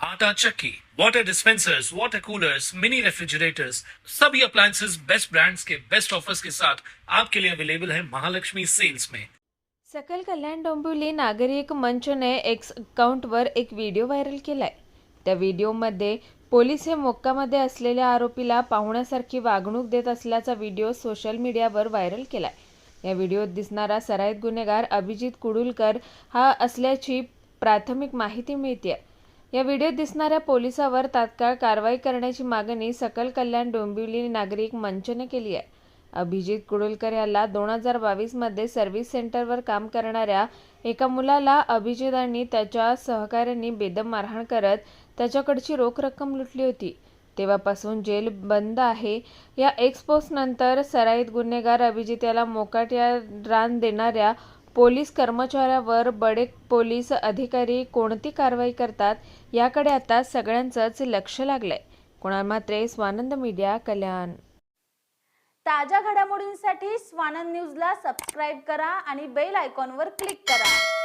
आटा चक्की, water dispensers water coolers mini refrigerators सभी appliances best brands के बेस्ट ऑफर्स के साथ आपके लिए अवेलेबल है महालक्ष्मी सेल्स में। सकल कल्याण डोंबिवली नागरिक मंचने एक्स अकाउंटवर एक व्हिडिओ व्हायरल केलाय. त्या व्हिडिओमध्ये पोलीस हे मोक्कामध्ये असलेल्या आरोपीला पाहुण्यासारखी वागणूक देत असल्याचा व्हिडिओ सोशल मीडियावर व्हायरल केलाय. या व्हिडिओत दिसणारा सराईत गुन्हेगार अभिजित कुडुलकर हा असल्याची प्राथमिक माहिती मिळते या व्हिडिओत दिसणाऱ्या पोलिसावर तात्काळ कारवाई करण्याची मागणी सकल कल्याण डोंबिवली नागरिक मंचने केली आहे. अभिजित कुडुलकर याला दोन हजार बावीसमध्ये सर्व्हिस सेंटरवर काम करणाऱ्या एका मुलाला अभिजित आणि त्याच्या सहकाऱ्यांनी बेदम मारहाण करत त्याच्याकडची रोख रक्कम लुटली होती. तेव्हापासून जेल बंद आहे. या एक्सपोजनंतर सराईत गुन्हेगार अभिजित याला मोकाट या रान देणाऱ्या पोलीस कर्मचाऱ्यावर बडे पोलीस अधिकारी कोणती कारवाई करतात याकडे आता सगळ्यांचंच लक्ष लागलंय. कुणाल मात्रे स्वानंद मीडिया कल्याण. ताज्या घडामोडींसाठी स्वानंद न्यूजला सबस्क्राईब करा आणि बेल आयकॉनवर क्लिक करा.